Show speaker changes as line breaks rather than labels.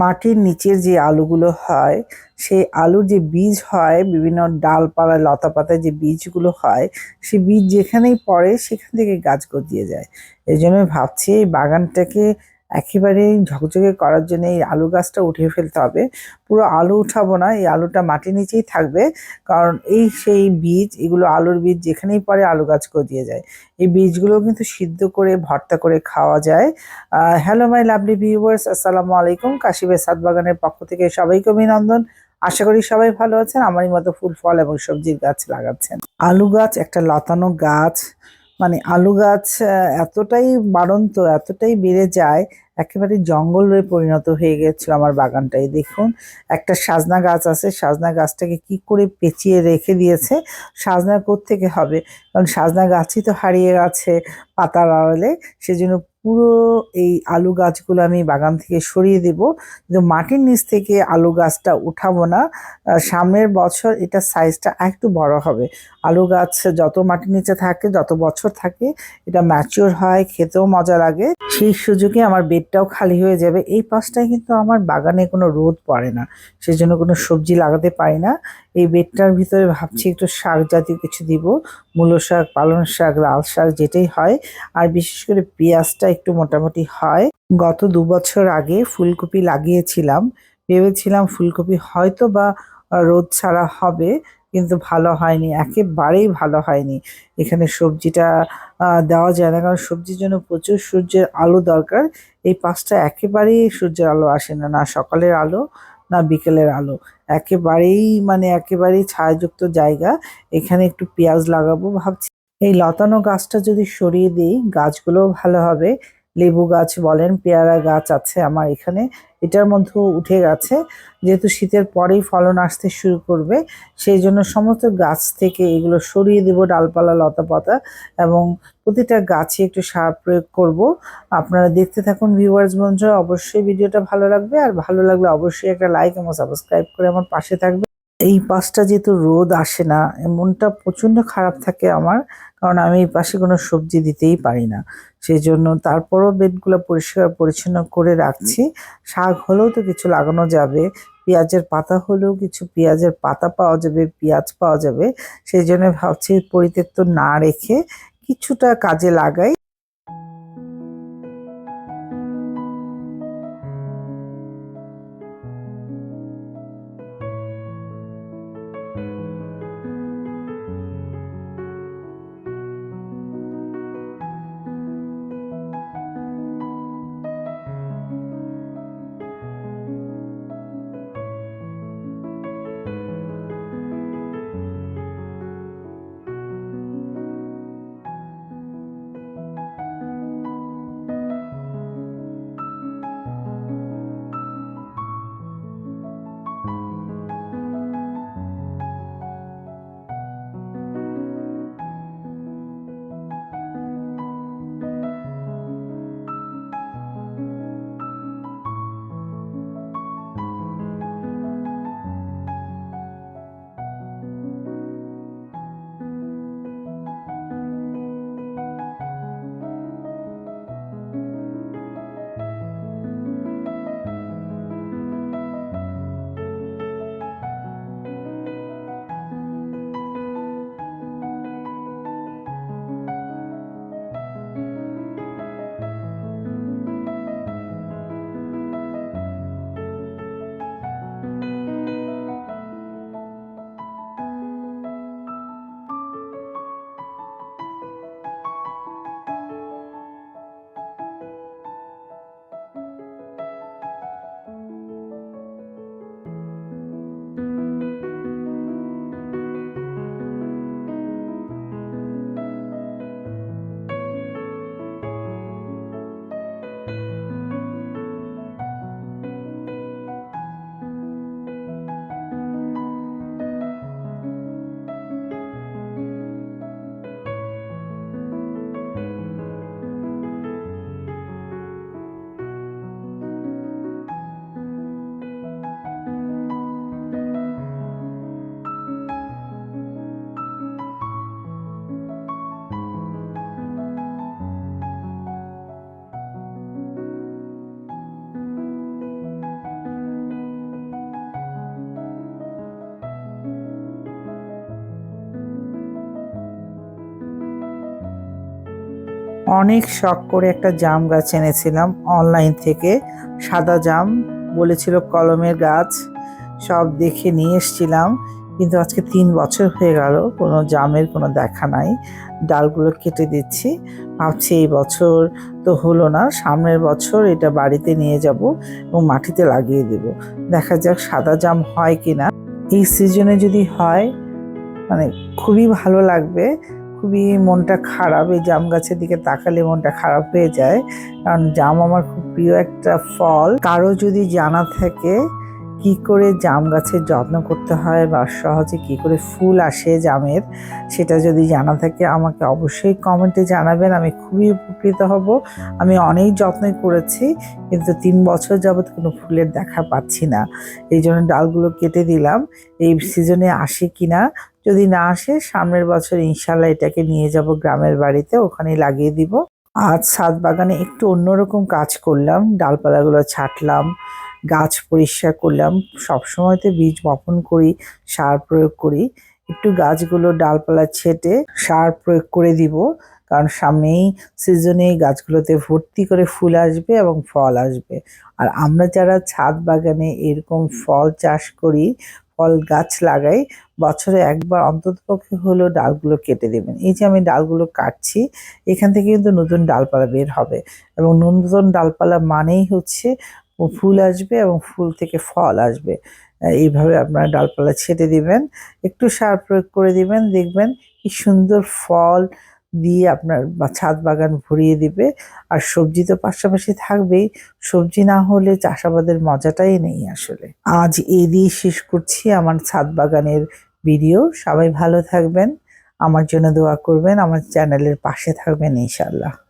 মাটির নিচের যে আলুগুলো হয়, সেই আলুর যে বীজ হয়, বিভিন্ন ডালপালা লতা পাতায় যে বীজগুলো হয় সে বীজ যেখানেই পড়ে সেখান থেকে গাছ গজিয়ে যায়। এই জন্য ভাবছি এই বাগানটাকে একেবারেই ঝকঝকে করার জন্য এই আলু গাছটা উঠিয়ে ফেলতে হবে। পুরো আলু উঠাবো না, এই আলুটা মাটির নিচেই থাকবে। কারণ এই সেই বীজ, এগুলো আলুর বীজ, যেখানেই পড়ে আলু গাছ গজিয়ে যায়। এই বীজগুলো কিন্তু সিদ্ধ করে, ভর্তা করে খাওয়া যায়। হ্যালো মাই লাভলি ভিউয়ার্স আসসালামু আলাইকুম। কাশিবের সাত বাগানের পক্ষ থেকে সবাইকে অভিনন্দন। আশা করি সবাই ভালো আছেন, আমারই মতো ফুল, ফল এবং সবজির গাছ লাগাচ্ছেন। আলু গাছ একটা লতানো গাছ। মানে আলু গাছ এতটাই বাড়ন্ত, এতটাই বেড়ে যায় একেবারে জঙ্গল জঙ্গলে পরিণত হয়ে গেছিল আমার বাগানটাই। দেখুন, একটা সাজনা গাছ আছে, সাজনা গাছটাকে কি করে পেঁচিয়ে রেখে দিয়েছে, সাজনা থেকে হবে? কারণ সাজনা গাছই তো হারিয়ে গেছে পাতার আড়ালে, সেজন্য পুরো এই আলু গাছগুলো আমি বাগান থেকে সরিয়ে দেব। কিন্তু মাটির নিচ থেকে আলু গাছটা উঠাবো না। সামনের বছর এটা সাইজটা একটু বড় হবে। আলু গাছ যত মাটির নিচে থাকে, যত বছর থাকে, এটা ম্যাচিওর হয়, খেতেও মজা লাগে। সেই সুযোগে আমার বেডটাও খালি হয়ে যাবে। এই পাশটায় কিন্তু আমার বাগানে কোনো রোদ পড়ে না। সেই জন্য কোনো সবজি লাগাতে পারি না। এই বেডটার ভিতরে ভাবছি একটু শাক জাতীয় কিছু দিব। মূলো শাক, পালং শাক, লাল শাক, যেটাই হয়। আর বিশেষ করে পেঁয়াজটা একটু মোটামুটি হয়। গত দু বছর আগে ফুলকপি লাগিয়েছিলাম। ভেবেছিলাম ফুলকপি হয়তো বা রোদ ছাড়া হবে, কিন্তু ভালো হয়নি। একেবারেই ভালো হয়নি। এখানে সবজিটা দেওয়া যায় না। কারণ সবজির জন্য প্রচুর সূর্যের আলো দরকার। এই পাঁচটা একেবারেই সূর্যের আলো আসে না। না সকালের আলো, না বিকেলের আলো। একেবারেই মানে একেবারেই ছায়াযুক্ত জায়গা। এখানে একটু পেঁয়াজ লাগাবো ভাবছি। এই লতানো গাছটা যদি সরিয়ে দিই, গাছগুলোও ভালো হবে। লেবু গাছ বলেন, পেয়ারা গাছ আছে আমার এখানে। এটার মধ্যেও উঠে গেছে। যেহেতু শীতের পরেই ফলন আসতে শুরু করবে, সেই জন্য সমস্ত গাছ থেকে এগুলো সরিয়ে দেব ডালপালা, লতা পাতা এবং প্রতিটা গাছে একটু সার প্রয়োগ করব। আপনারা দেখতে থাকুন ভিউয়ার্স বন্ধুরা, অবশ্যই ভিডিওটা ভালো লাগবে। আর ভালো লাগলে অবশ্যই একটা লাইক এবং সাবস্ক্রাইব করে আমার পাশে থাকবে এই পাশটা যেহেতু রোদ আসে না, মনটা প্রচণ্ড খারাপ থাকে আমার, কারণ আমি এই পাশে কোনো সবজি দিতেই পারি না। সেই জন্য তারপরও বেডগুলো পরিষ্কার পরিচ্ছন্ন করে রাখছি। শাক হলেও তো কিছু লাগানো যাবে, পেঁয়াজের পাতা হলেও কিছু, পেঁয়াজের পাতা পাওয়া যাবে, পেঁয়াজ পাওয়া যাবে। সেই জন্য ভাবছি পরিত্যক্ত না রেখে কিছুটা কাজে লাগাই। অনেক শখ করে একটা জাম গাছ এনেছিলাম অনলাইন থেকে। সাদা জাম বলেছিল কলমের গাছ, সব দেখে নিয়ে এসছিলাম। কিন্তু আজকে তিন বছর হয়ে গেল, কোনো জামের কোনো দেখা নাই। ডালগুলো কেটে দিচ্ছি। ভাবছি এই বছর তো হলো না, সামনের বছর এটা বাড়িতে নিয়ে যাব এবং মাটিতে লাগিয়ে দেব। দেখা যাক সাদা জাম হয় কি না এই সিজনে যদি হয় মানে খুবই ভালো লাগবে। খুবই মনটা খারাপ, এই জাম গাছের দিকে তাকালে মনটা খারাপ হয়ে যায়। কারণ জাম আমার খুব প্রিয় একটা ফল। কারও যদি জানা থাকে কি করে জাম গাছের যত্ন করতে হয় বা সহজে কি করে ফুল আসে জামের, সেটা যদি জানা থাকে আমাকে অবশ্যই কমেন্টে জানাবেন। আমি খুবই উপকৃত হব। আমি অনেক যত্নই করেছি, কিন্তু তিন বছর যাবত কোনো ফুলের দেখা পাচ্ছি না। এই জন্য ডালগুলো কেটে দিলাম। এই সিজনে আসে কিনা যদি না আসে, সামনের বছর ইনশাল্লাহ এটাকে নিয়ে যাব গ্রামের বাড়িতে ওখানে লাগিয়ে দিব। আজ ছাদ বাগানে একটু অন্যরকম কাজ করলাম, ডালপালাগুলো ছাঁটলাম, গাছ পরিষ্কার করলাম সবসময় তো বীজ বপন করি, সার প্রয়োগ করি, একটু গাছগুলো ডালপালা ছেটে সার প্রয়োগ করে দিব, কারণ সামনেই সিজনে গাছগুলোতে ভর্তি করে ফুল আসবে এবং ফল আসবে। আর আমরা যারা ছাদ বাগানে এরকম ফল চাষ করি ফল গাছ লাগাই, বছরে একবার অন্ততপক্ষে হলেও ডালগুলো কেটে দেবেন। এই যে আমি ডালগুলো কাটছি, এখান থেকে কিন্তু নতুন ডালপালা বের হবে এবং নতুন ডালপালা মানেই হচ্ছে ফুল আসবে এবং ফুল থেকে ফল আসবে। এইভাবে আপনারা ডালপালা ছেটে দিবেন, একটু সার প্রয়োগ করে দিবেন, দেখবেন কি সুন্দর ফল দিয়ে আপনার ছাদ বাগান ভরিয়ে দিবে। আর সবজি তো পাশাপাশি থাকবেই। সবজি না হলে চাষাবাদের মজাটাই নেই আসলে। আজ এ দিয়ে শেষ করছি আমার ছাদ বাগানের ভিডিও। সবাই ভালো থাকবেন। আমার জন্য দোয়া করবেন। আমার চ্যানেলের পাশে থাকবেন ইনশাল্লাহ